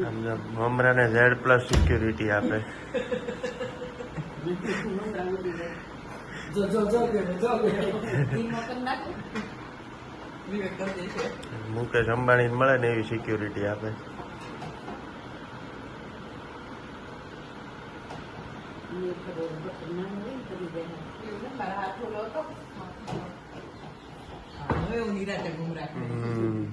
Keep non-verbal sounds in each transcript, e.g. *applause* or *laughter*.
મમરાને Z plus security આપે. મુકેશ અંબાણી મળે ને એવી સિક્યુરિટી આપે. હમ ને કરી દે. એવું ને, મારા હાથ ઓલો હતો. હા, હવે હું નિરાતે ગુમરાહ કરું. હમ.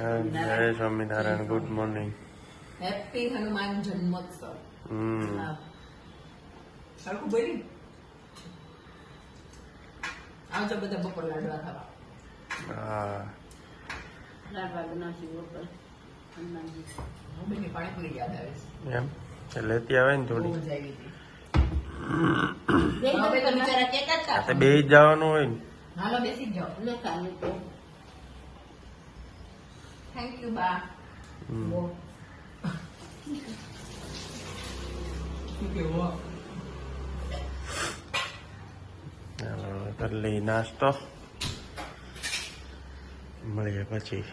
જય Swaminarayan. Good morning happy Hanuman જન્મોત્સવ સરખું બોલી આવજો બધા બપોર લાડવા ખાવા. હા. લાડવા બનાવશું બપોર. હનુમાનજી. પાણીપુરી યાદ આવે છે. એમ? લેતી આવે ને થોડી? બે. જવાનું હોય ને. હાલો બેસી જાઓ. લેતા લેતો. થેન્ક યુ you, ચાલો, હવે કરી નાસ્તો મળીએ પછી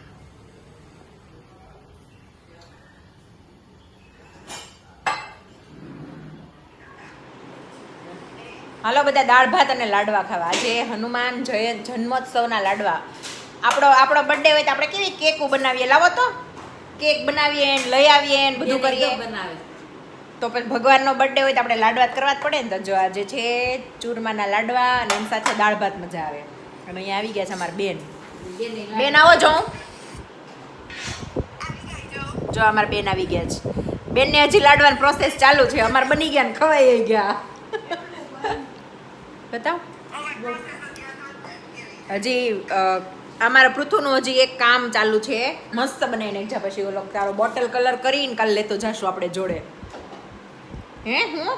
હાલો બધા દાળ ભાત અને લાડવા ખાવા. આજે હનુમાન જય જન્મોત્સવના લાડવા. આપણો આપણો બર્થડે હોય તો આપણે કેવી કેક બનાવીએ? લાવો તો. કેક બનાવીએ ને લઈ આવીએ ને બધું કરીએ. બનાવે. તો પછી ભગવાનનો બર્થડે હોય તો આપણે લાડવા કરવા જ પડે ને તો જો આજે છે ચૂરમાના લાડવા અને એની સાથે દાળ ભાત મજા આવે. અને અહીંયા આવી ગયા છે અમારા બેન. બેન આવો જો જો અમારા બેન આવી ગયા છે. બેનને હજી લાડવાની પ્રોસેસ ચાલુ છે. અમારે બની ગયા ને ખવાઈ ગયા. બતાવ. હજી અમારા પૃથુનું હજી એક કામ ચાલુ છે. મસ્ત બનાવીને જા પછી ઓલો તારો બોટલ કલર કરીને કાલ લેતો જશું આપણે જોડે. હે, હું?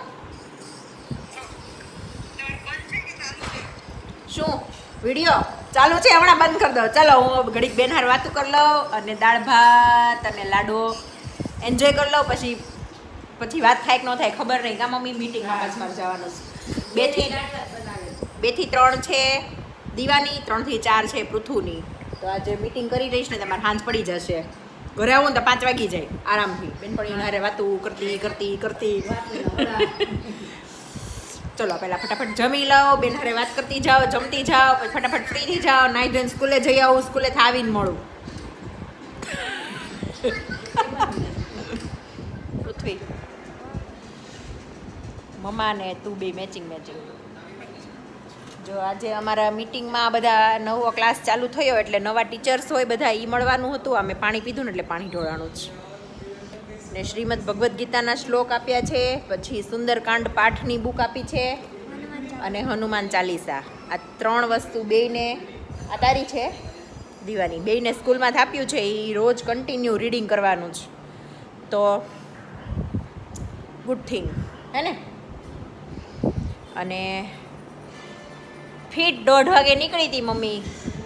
શું? વીડિયો? ચાલુ છે? હમણાં બંધ કરી દો. ચાલો, હું ઘડીક બેનહાર વાતું કરી લઉં અને દાળ ભાત અને લાડો એન્જોય કરી લઉં. પછી પછી વાત થાય કે ન થાય ખબર નહીં. કા મમ્મી મીટિંગમાં પાછ જવાનું છે. બેથી બેથી ત્રણ છે. દીવાની ત્રણથી ચાર છે પૃથુની તો આજે મીટિંગ કરી રહીશ ને તમારે હાંજ પડી જશે. ઘરે આવું ને તો પાંચ વાગી જાય, આરામથી. બેનપણી હારે વાતું કરતી કરતી કરતી. ચલો, પહેલાં ફટાફટ જમી લો બેન હારે વાત કરતી જાઓ, જમતી જાઓ, પછી ફટાફટ ફ્રી થઈ જાઓ, નાઈ ધોઈને સ્કૂલે જઈ આવું સ્કૂલે આવીને મળું. પૃથ્વી. મમ્મા ને તું બે મેચિંગ મેચિંગ જો આજે અમારા મિટિંગમાં બધા નવો ક્લાસ ચાલુ થયો એટલે નવા ટીચર્સ હોય બધા એ મળવાનું હતું. અમે પાણી પીધું ને એટલે પાણી ઢોળાણું જ. ને શ્રીમદ ભગવદ્ ગીતાના શ્લોક આપ્યા છે, પછી સુંદરકાંડ પાઠની બુક આપી છે અને હનુમાન ચાલીસા. આ ત્રણ વસ્તુ બેયને આ તારી છે. દીવાની બેયને સ્કૂલમાં આપ્યું છે એ રોજ કન્ટિન્યુ રીડિંગ કરવાનું જ. તો ગુડ થિંગ હે ને? અને ફીટ દોઢ વાગે નીકળી હતી મમ્મી.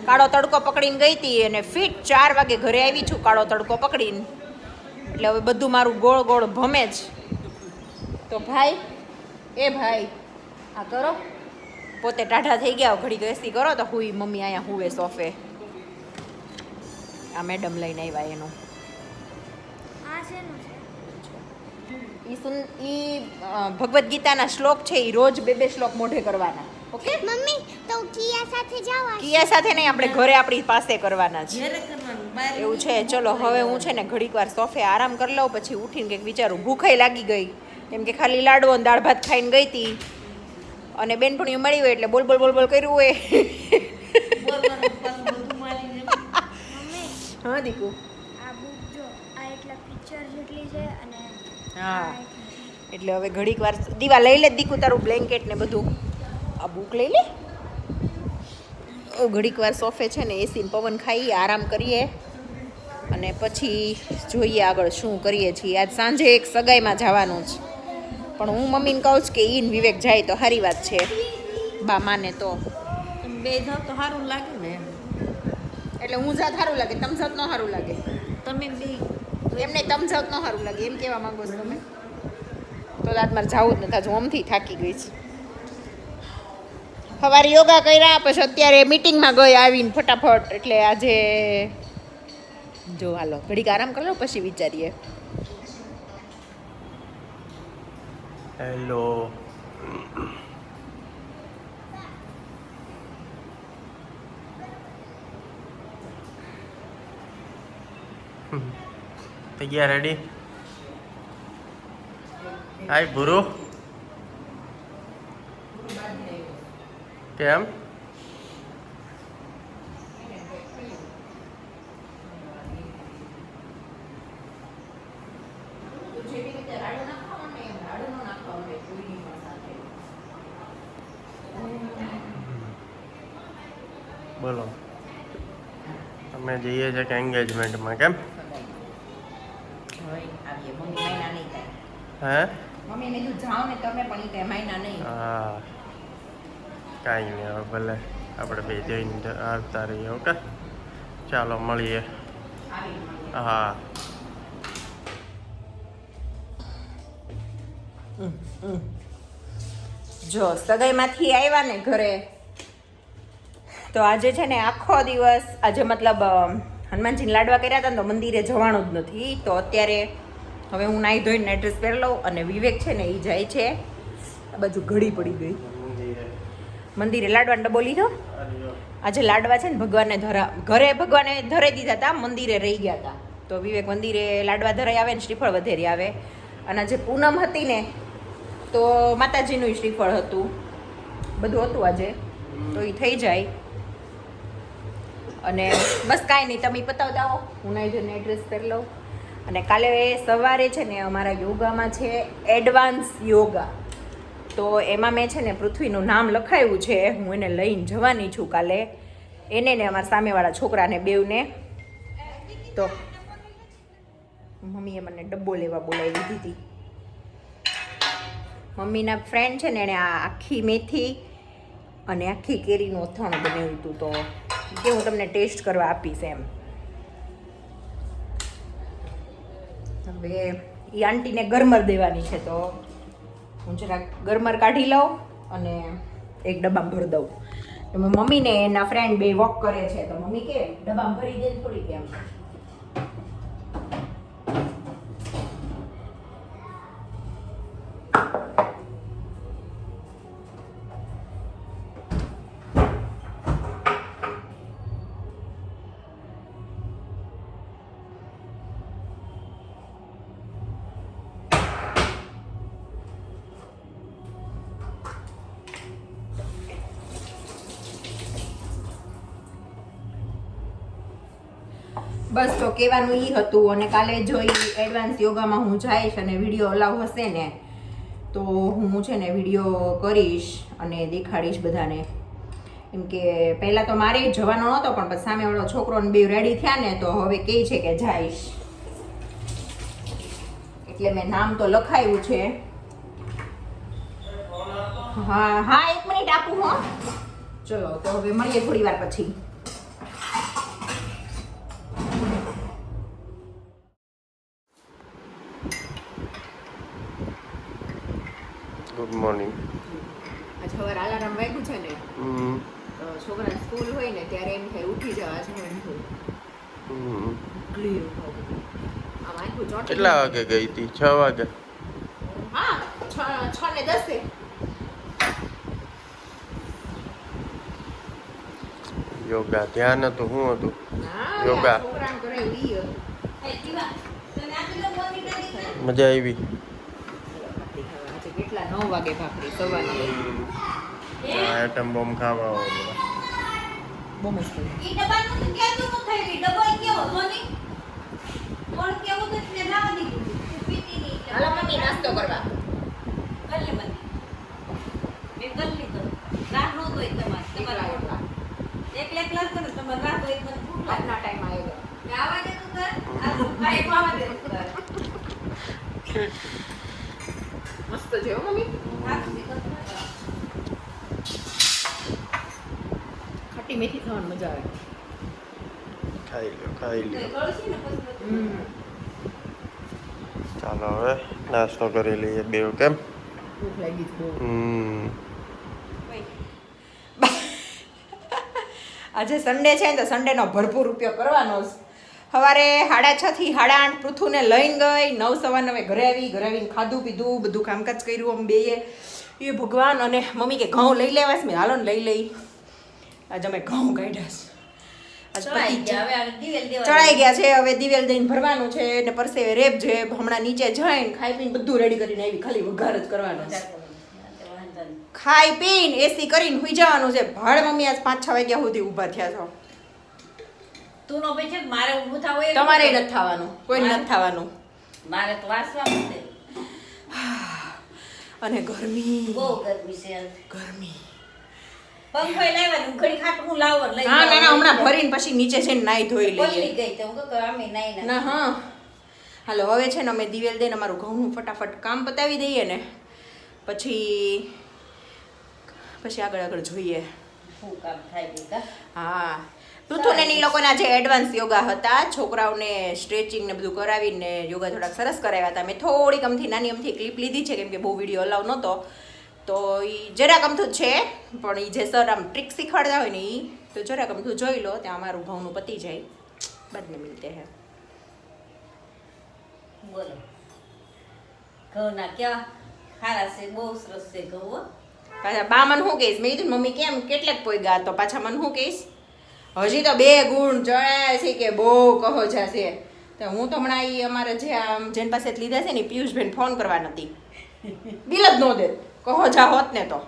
કાળો તડકો પકડીને ગઈ હતી અને ફીટ ચાર વાગે ઘરે આવી છું કાળો તડકો પકડીને. એટલે હવે બધું મારું ગોળ ગોળ ભમે જ. તો ભાઈ એ ભાઈ આ કરો. પોતે ટાઢા થઈ ગયા ઘડી ગેસી કરો તો હુઈ મમ્મી અહીંયા હુવે સોફે. આ મેડમ લઈને આવ્યા એનું. ઈ સુન ઈ ભગવદ્ ગીતાના શ્લોક છે એ રોજ બે બે શ્લોક મોઢે કરવાના. ઓકે? મમ્મી તો કિયા સાથે જવા કિયા સાથે નહીં આપણે ઘરે આપણી પાસે કરવાના છે. ઘેરે કરવાનું એવું છે ચલો હવે હું છે ને ઘડીક વાર સોફે આરામ કરી લઉં પછી ઉઠીને કંઈક વિચારું. ભૂખાઈ લાગી ગઈ. કેમ કે ખાલી લાડવો અને દાળ ભાત ખાઈને ગઈ હતી અને બેનપણીઓ મળી હોય એટલે બોલ બોલ બોલ બોલ કર્યું હોય. બોલવાનું પાછું બધું મારીને મમ્મી હા દીકુ. આ બુક જો એટલા પિક્ચર જેટલી છે અને હા. એટલે હવે ઘડીક વાર દીવા લઈ લે દીકુ તારું બ્લેન્કેટ ને બધું. આ બુક લઈ લે. ઘડીક વાર સોફે છે ને એસી પવન ખાઈએ આરામ કરીએ. અને પછી જોઈએ આગળ શું કરીએ છીએ. આજ સાંજે એક સગાઈમાં જવાનું છે. પણ હું મમ્મીને કહું છું કે ઈન વિવેક જાય તો સારી વાત છે. બા માને તો. બે જાત તો સારું લાગે ને એટલે હું જાત સારું લાગે તમ જાત ન સારું લાગે. તમે બે એમને તમ જાત ન સારું લાગે એમ કહેવા માંગો છો તમે? તો આજ મારે જવું જ નથી આજ ઓમથી થાકી ગઈ છું. સવારે યોગા કર્યા, પછી અત્યારે મિટિંગમાં ગઈ આવીને ફટાફટ. એટલે આજે જો હાલો, ઘડીક આરામ કરી લો, પછી વિચારીએ. હેલો. થઈ રેડી હાય, ભૂરુ. કેમ? બોલો. અમે જઈએ છીએ કે એન્ગેજમેન્ટમાં કેમ? હે? મમ્મીને તું જાઓ ને તમે પણ ઈ ના નહીં. હા. કાંઈ નહીં, હવે ભલે. આપણે બે જઈને આવતા રહીએ ઓકે ચાલો, મળીએ. હા. જો, સગાઈમાંથી આવ્યા ને ઘરે, તો આજે છે ને આખો દિવસ, આજે મતલબ હનુમાનજી લાડવા કર્યા હતા ને તો મંદિરે જવાનું જ નથી. તો અત્યારે હવે હું નાહી ધોઈને એડ્રેસ પહેરી લઉં અને વિવેક છે ને એ જાય છે. આ બાજુ ઘડી પડી ગઈ. મંદિરે લાડવાનો ડબ્બો લીધો. આજે લાડવા છે ને ભગવાનને ધરા, ઘરે ભગવાને ધરાઈ દીધા હતા, મંદિરે રહી ગયા હતા. તો વિવેક મંદિરે લાડવા ધરાઈ આવે ને શ્રીફળ વધેરી આવે. અને આજે પૂનમ હતી ને, તો માતાજીનું શ્રીફળ હતું. બધું હતું આજે. તો એ થઈ જાય. અને બસ કાંઈ નહીં, તમે પતાવતા આવો હું નાઈ જઈને એડ્રેસ કરી લઉં. અને કાલે સવારે છે ને અમારા યોગામાં છે એડવાન્સ યોગા તો એમાં મેં છે ને પૃથ્વીનું નામ લખાયું છે, હું એને લઈને જવાની છું કાલે. એને ને અમારા સામેવાળા છોકરાને બેવને તો મમ્મીએ મને ડબ્બો લેવા બોલાવી દીધી મમ્મીના ફ્રેન્ડ છે ને એણે આ આખી મેથી અને આખી કેરીનું અથાણું બનાવ્યું હતું તો કે હું તમને ટેસ્ટ કરવા આપીશ એમ. હવે એ આંટીને ગરમર દેવાની છે તો. હું જરાક ગરમર કાઢી લઉં અને એક ડબ્બામાં ભરી દઉં. એમાં મમ્મીને એના ફ્રેન્ડ બે વોક કરે છે. તો મમ્મી કે, ડબ્બામાં ભરી દે થોડી કેમ બસ તો કહેવાનું એ હતું અને કાલે જોઈ એડવાન્સ યોગામાં હું જઈશ અને વીડિયો અલાવ હશે ને, તો હું છે ને વીડિયો કરીશ અને દેખાડીશ બધાને. એમ કે પહેલાં તો મારે જવાનો નહોતો, પણ પછી સામેવાળો છોકરોને બે રેડી થયા ને, તો હવે કહે છે કે જઈશ. એટલે મેં નામ તો લખાયું છે. હા હા, એક મિનિટ આપું હો. ચલો, તો હવે મળીએ થોડી વાર પછી ગુડ મોર્નિંગ આજે સવારે અલાર્મ વાગ્યું છે ને તો છોકરા સ્કૂલ હોય ને ત્યારે એમ થાય ઉઠી જવા છે એમ કેટલા વાગે ગઈ હતી છ વાગે? હા છ ને દસે. યોગા ધ્યાન હતું શું હતું? યોગા. મજા આવી. આજે કેટલા નવ વાગે ભાખરી સવારની આ આઈટમ બોમ ખાવા આવો. બહુ મસ્ત ઈ ડબ્બાનું તો ક્યાંનું ન થઈ ગઈ. ડબ્બો કેવો હતો નહીં? પણ કેવું તો એટલે લાવવા દીધું. પીતી નહીં હાલો મમ્મી નાસ્તો કરવા કરી લે બધી. મેં કરી લીધો. રાહ નહોતો ઈ તમારે. તમારે એકલા એકલા. એકલા એકલા કરો ને તમારે રાહ તો ઈ મને ભૂખ લાગે. ટાઈમ આવ્યો આવા દે તું તાર. આ ભાઈ આવા દે તું તાર. *laughs* મસ્ત છે મમ્મી. ખટ્ટી મેથી ખાવાની મજા આવે. ખાઈ લો ખાઈ લ્યો. ચાલો હવે નાસ્તો કરી લઈએ બેવ કેમ? ભૂખ લાગી છે હમ. *laughs* આજે સન્ડે છે ને તો સન્ડેનો ભરપૂર ઉપયોગ કરવાનો જ. સવારે સાડા છ થી સાડા આઠ પૃથુને લઈને ગઈ નવ સવા નવે ઘરે આવી ઘરે આવીને ખાધું પીધું બધું કામકાજ કર્યું આમ બેએ. એ ભગવાન અને મમ્મી કે ઘઉં લઈ લેવા છે મેં હાલો ને લઈ લઈ. આજે અમે ઘઉં કાઢ્યા ચડાઈ ગયા છે હવે દિવેલ દઈને ભરવાનું છે ને પરસે રેપ છે હમણાં નીચે જઈને ખાઈ પીને બધું રેડી કરીને આવી ખાલી વઘાર જ કરવાનો છે. ખાઈ પીને એસી કરીને સુઈ જવાનું છે. ભાડ મમ્મી આજ પાંચ છ વાગ્યા સુધી ઊભા થયા છો. તું નો પછી મારે ઊભું થવું એ તમારે નથી થવાનું કોઈ નથી થવાનું. મારે તો વાસવા છે *sighs* અને ગરમી. બહુ ગરમી છે ગરમી. પંખો લાવવાનું ઘડી ખાટું હું લાવો લઈ હા ના ના હમણાં ભરીને પછી નીચે છે નાઈ ધોઈ લઈએ. ગઈ તો હું કહું અમે નાઈ ના હા. હાલો હવે છે ને અમે દિવેલ દઈને અમારું ઘઉંનું ફટાફટ કામ પતાવી દઈએ ને. પછી પછી આગળ આગળ જોઈએ. શું કામ થાય હા. પૃથુને ને ઈ લોકોના જે એડવાન્સ યોગા હતા છોકરાઓને સ્ટ્રેચિંગ ને બધું કરાવીને યોગા થોડાક સરસ કરાવ્યા હતા. મેં થોડીક અમથી નાની અમથી ક્લિપ લીધી છે કેમ કે બહુ વીડિયો અલાવ નહોતો. તો એ જરાક અમથું જ છે પણ એ જે સર આમ ટ્રીક શીખવાડતા હોય ને એ તો જરાક અમથું જોઈ લો ત્યાં અમારું ઘઉંનું પતી જાય. મેં મિલતે હે. બોલો. ઘઉંના કેવા? સારા છે બહુ સરસ છે ઘઉં. પાછા બા મને શું કહીશ? મેં કીધું મમ્મી કેમ કેટલાક પોઈગા તો પાછા મને શું કહીશ? હજી તો બે ગુણ ચડાય છે કે બહુ કહો છે તો હું તો હમણાં એ અમારે જે આમ જેન પાસે લીધા છે ને પિયુષબેન ફોન કરવા નથી. બિલ જ ન દે. કહો જા હોત ને તો.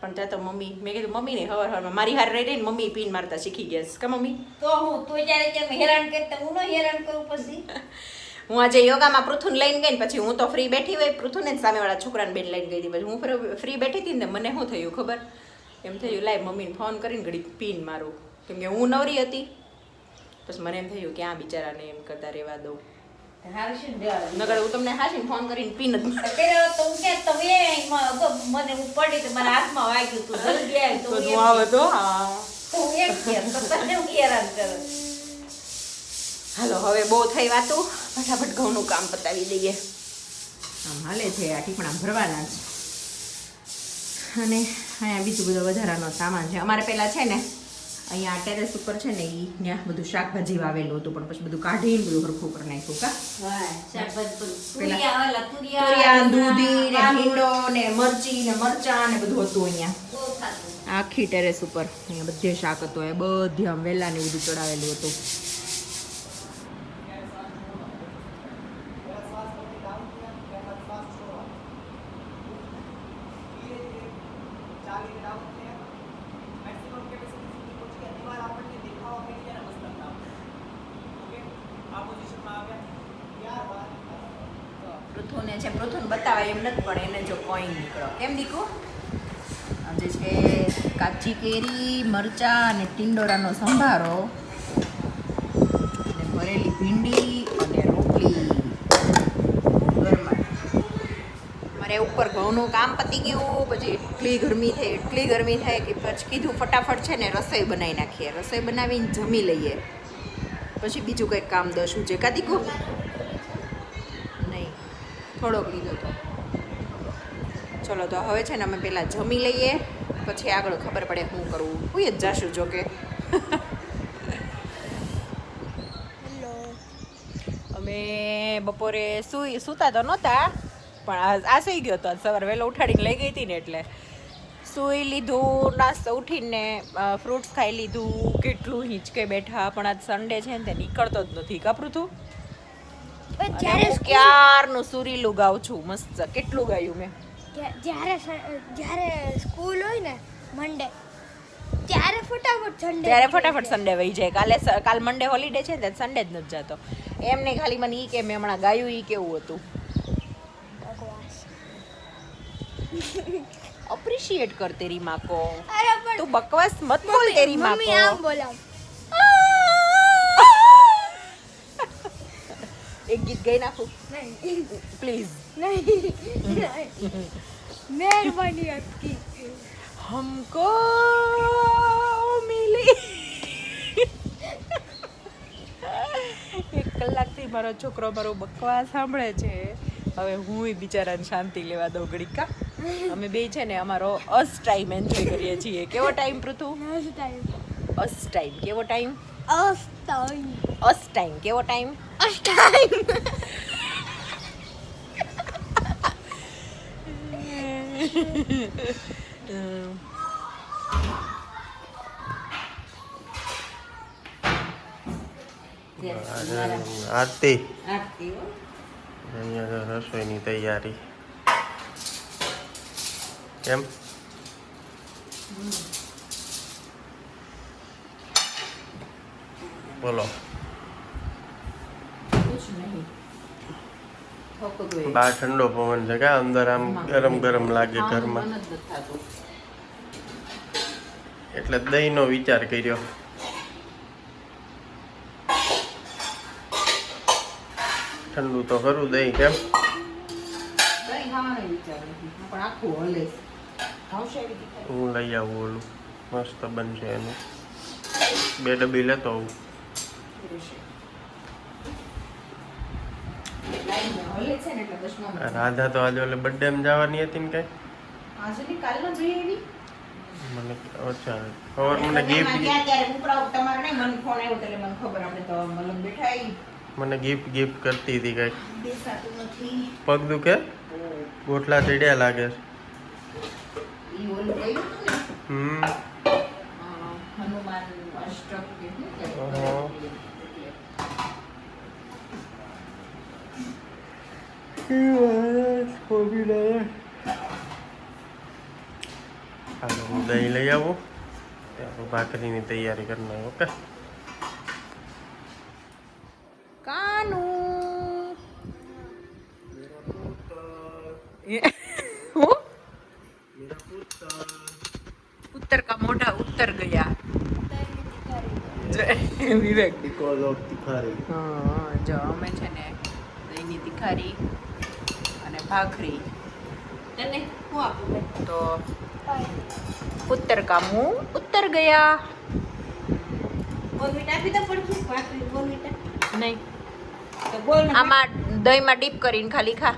પણ ત્યાં તો મમ્મી મેં કીધું મમ્મી ને હવાર હવારમાં મારી હાર રહી રહીને મમ્મી પીન મારતા શીખી ગયા કા મમ્મી? તો હું તું જ્યારે કેમ હેરાન કરતા હું હેરાન કરું પછી? *laughs* હું આજે યોગામાં પૃથુન લઈને ગઈ ને પછી હું તો ફ્રી બેઠી હોય પૃથુને સામેવાળા છોકરાને બેન લઈને ગઈ હતી. પછી હું ફ્રી- ફ્રી બેઠી હતી ને મને શું થયું ખબર? એમ થયું લાય મમ્મીને ફોન કરીને ઘડીક પીન મારું. કેમ કે હું નવરી હતી. પછી મને એમ થયું કે આ બિચારાને એમ કરતા રહેવા દઉં નગર હું તમને હાસીને ફોન કરીને પીન જ તો હું તમે મને હું પડી તો મારા હાથમાં વાગ્યું તું જલ્દી આવી તો તો હું હું તો હું. એમ કેમ તને હું હેરાન કરું. હાલો હવે બહુ થઈ વાતું. ફટાફટ ઘઉંનું કામ પતાવી દઈએ. આમ હાલે છે આ ટીપણા ભરવાના જ અને અહીંયા બીજું બધો વધારાનો સામાન છે. અમારે પહેલાં છે ને અહીંયા ટેરેસ ઉપર છે ને એ ત્યાં બધું શાકભાજી વાવેલું હતું પણ પછી બધું કાઢીને બધું હરખું કરી નાખ્યું કા? દૂધી ને ભીંડો ને મરચી ને મરચાં ને બધું હતું અહીંયા. આખી ટેરેસ ઉપર અહીંયા બધે શાક હતું એ બધી આમ વેલા ને બધું ચડાવેલું હતું પૃથુને છે પૃથુને બતાવાય એમ નથી પણ એને જો કોઈન નીકળો કેમ આજે છે કાચી કેરી, મરચા અને ટિંડોરાનો સંભારો, અને ભરેલી ભીંડી અને રોટલી. મારે ઉપર ઘઉંનું કામ પતી ગયું, પછી એટલી ગરમી થઈ, એટલી ગરમી થાય કે પછી કીધું ફટાફટ છે ને રસોઈ બનાવી નાખીએ. રસોઈ બનાવીને જમી લઈએ. પછી બીજું કંઈક કામ દશું. છે કા કહું નહીં, થોડોક લીધો તો. ચલો તો હવે છે ને અમે પહેલાં જમી લઈએ પછી આગળ ખબર પડે શું કરવું હું જ જાશું જો કે અમે બપોરે સુઈ સૂતા તો નહોતા પણ આ સુઈ ગયો હતો સવારે વહેલો ઉઠાડીને લઈ ગઈ હતી ને એટલે. સૂઈ લીધું નાસ્તો ઉઠીને ફ્રૂટ્સ ખાઈ લીધું કેટલું હિંચકે બેઠા પણ આજ સન્ડે છે ને તે નીકળતો જ નથી. કપરું તું? ક્યારનું સુરીલું ગાઉં છું? મસ્ત કેટલું ગાયું મેં. જ્યારે જ્યારે સ્કૂલ હોય ને મંડે ત્યારે ફટાફટ સન્ડે ત્યારે ફટાફટ સન્ડે વહી જાય. કાલે કાલ મંડે હોલિડે છે ને સન્ડે જ નથી જતો. એમને ખાલી મને ઈ કે મેં હમણાં ગાયું ઈ કેવું હતું. બકવાસ. અપ્રિશિએટ કર તેરી માં કો તું બકવાસ મત બોલ તેરી માં મમ્મી આમ બોલાવ. એક ગીત ગાઈ નાખું? નહીં પ્લીઝ નહીં. મહેરબાની આપકી હમકો મિલી એક કલાકથી મારો છોકરો મારો બકવા સાંભળે છે. હવે હું બિચારાને શાંતિ લેવા દઉં ગળીકા અમે બે છે ને અમારો અસ ટાઈમ એન્જોય કરીએ છીએ. કેવો ટાઈમ પૃથુ અસ ટાઈમ કેવો ટાઈમ અસ ટાઈમ અસ ટાઈમ કેવો ટાઈમ અસ ટાઈમ આરતી આરતી હો. અહીંયા તો રસોઈની તૈયારી કેમ બોલો. બહાર ઠંડો પવન છે કા? અંદર આમ ગરમ ગરમ લાગે ઘરમાં. એટલે દહીંનો વિચાર કર્યો. ઠંડુ તો ખરું દહીં કેમ? હું લઈ આવું ઓલું. મસ્ત બનશે એનું. બે ડબ્બી લેતો આવું. રાધા તો આજે ઓલે બર્થડે માં જવાની હતી ને કઈ? મને અચ્છા ખબર મને ગિફ્ટ મને ગિફ્ટ ગિફ્ટ કરતી હતી કઈ. બેસાતું નથી. પગ દુખે ગોટલા ચડ્યા લાગે હમ અ, હનુમાન અષ્ટક કે શું અહં. હાલો હું દહીં લઈ આવો. ત્યાં ભાખરીની તૈયારી કરી નાખ ઓકે? કાનુ. હું? ઉત્તર કા મોઢા ઉત્તર ગયા. વિવેક. હા જો અમે છે ને દહીંની તિખારી ભાખરી. તને હું આપું તો ઉત્તર કા મુંહ ઉત્તર ગયા. નહીં. તો બોલ ને આમાં દહીંમાં ડીપ કરીને ખાલી ખા?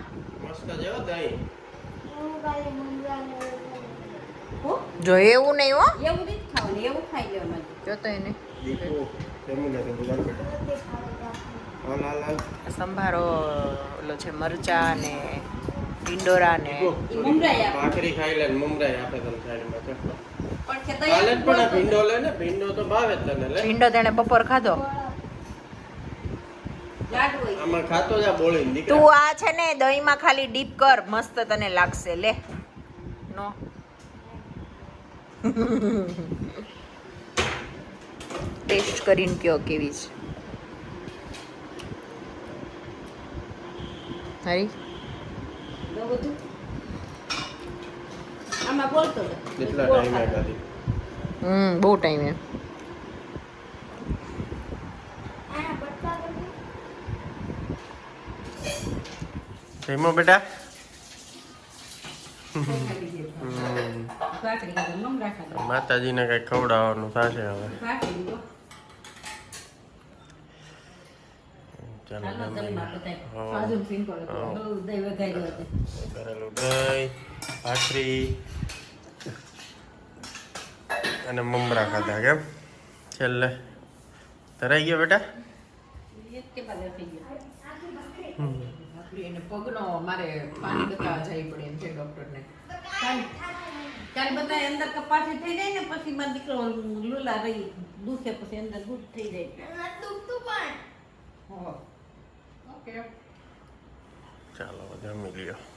જો એવું નહીં હો. એવું ખાઈ જો તો એને. સંભારો ઓલો છે મરચા ને ટિંડોરા ને. ભાખરી ખાઈ લે મુમરાઈ આપે તને ચાલ. પણ ભીંડો લે ને ભીંડો તો ભાવે તને લે. ભીંડો તેણે બપોર ખાધો. આમાં ખાતો જા બોળી તું આ છે ને દહીંમાં ખાલી ડીપ કર મસ્ત તને લાગશે લે. નો. *laughs* ટેસ્ટ કરીને કયો કેવી છે. હરી તો બધું આમાં બોલતો હતો. કેટલા ટાઈમે. ખાધી હમ બહુ ટાઈમે કરી જઈમો બેટા. માતાજીને કઈ ખવડાવવાનું થશે હવે ભાખરી તો ચાલો. બહુ દહીં ભાખરી અને મમરા ખાધા કેમ? છેલ્લે. ધરાઈ ગયો બેટા? પગનો મારે પાણી બતાવવા જઈ પડે એમ છે ડોક્ટરને. ત્યારે બધા અંદર કપાસી થઈ જાય ને પછી મારો દીકરો લુલા રહી દૂધે પછી અંદર દૂધ થઈ જાય. દુખતું પણ. હો. ઓકે. ચાલો જમી લ્યો